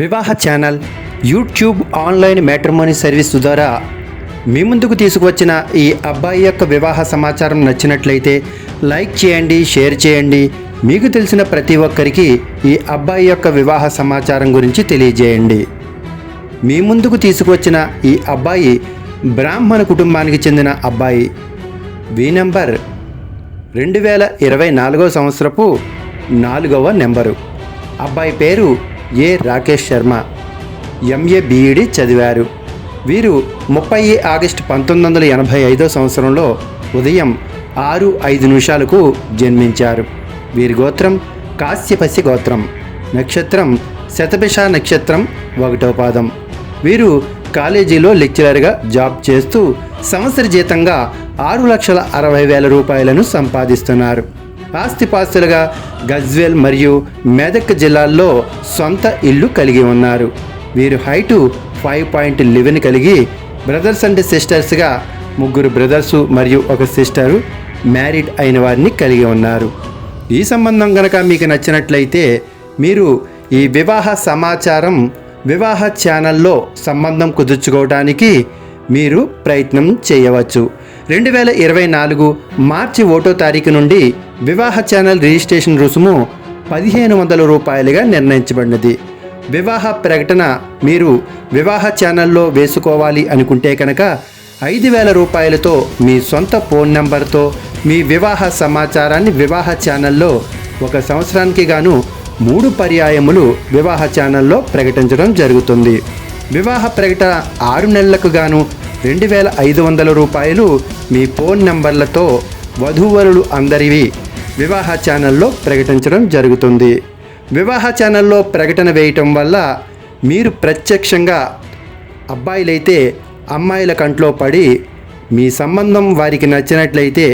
వివాహ channel YouTube online matrimony service ద్వారా మీ ముందుకు తీసుకువచ్చిన ఈ అబ్బాయి యొక్క వివాహ సమాచారం నచ్చినట్లయితే లైక్ చేయండి షేర్ చేయండి. మీకు తెలిసిన ప్రతి ఒక్కరికి ఈ అబ్బాయి యొక్క వివాహ సమాచారం గురించి తెలియజేయండి. మీ ముందుకు తీసుకువచ్చిన ఈ అబ్బాయి బ్రాహ్మణ కుటుంబానికి చెందిన అబ్బాయి. వి నెంబర్ రెండు వేల ఇరవై నాలుగో సంవత్సరపు నాలుగవ నెంబరు. అబ్బాయి పేరు A Rakesh Sharma? MA BEd చదివారు. వీరు ముప్పై ఆగస్టు పంతొమ్మిది వందల ఎనభై ఐదో సంవత్సరంలో ఉదయం ఆరు ఐదు నిమిషాలకు జన్మించారు. వీరి గోత్రం కాశ్యపసి గోత్రం నక్షత్రం శతభిష నక్షత్రం ఒకటో పాదం. వీరు కాలేజీలో లెక్చరర్గా జాబ్ చేస్తూ సంవత్సర జీతంగా ఆరు లక్షల అరవై వేల రూపాయలను సంపాదిస్తున్నారు. ఆస్తిపాస్తులుగా గజ్వేల్ మరియు మెదక్ జిల్లాల్లో సొంత ఇల్లు కలిగి ఉన్నారు. వీరు హైటు ఫైవ్ పాయింట్ లెవెన్ కలిగి బ్రదర్స్ అండ్ సిస్టర్స్గా ముగ్గురు బ్రదర్సు మరియు ఒక సిస్టరు మ్యారీడ్ అయిన వారిని కలిగి ఉన్నారు. ఈ సంబంధం గనక మీకు నచ్చినట్లయితే మీరు ఈ వివాహ సమాచారం వివాహ ఛానల్లో సంబంధం కుదుర్చుకోవడానికి మీరు ప్రయత్నం చేయవచ్చు. రెండు వేల ఇరవై నాలుగు మార్చి ఒకటో తారీఖు నుండి వివాహ ఛానల్ రిజిస్ట్రేషన్ రుసుము పదిహేను వందల రూపాయలుగా నిర్ణయించబడినది. వివాహ ప్రకటన మీరు వివాహ ఛానల్లో వేసుకోవాలి అనుకుంటే కనుక ఐదు వేల రూపాయలతో మీ సొంత ఫోన్ నెంబర్తో మీ వివాహ సమాచారాన్ని వివాహ ఛానల్లో ఒక సంవత్సరానికి గాను మూడు పర్యాయములు వివాహ ఛానల్లో ప్రకటించడం జరుగుతుంది. వివాహ ప్రకటన ఆరు నెలలకు గాను రెండు వేల ఐదు వందల రూపాయలు మీ ఫోన్ నెంబర్లతో వధూవరులు అందరివి వివాహ ఛానల్లో ప్రకటించడం జరుగుతుంది. వివాహ ఛానల్లో ప్రకటన వేయటం వల్ల మీరు ప్రత్యక్షంగా అబ్బాయిలైతే అమ్మాయిల కంట్లో పడి మీ సంబంధం వారికి నచ్చినట్లయితే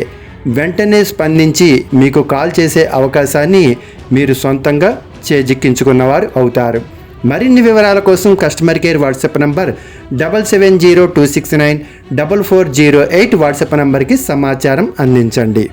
వెంటనే స్పందించి మీకు కాల్ చేసే అవకాశాన్ని మీరు సొంతంగా చేజిక్కించుకున్నవారు అవుతారు. మరిన్ని వివరాల కోసం customer care WhatsApp number double seven zero two six nine double four zero eight WhatsApp నంబర్కి సమాచారం అందించండి.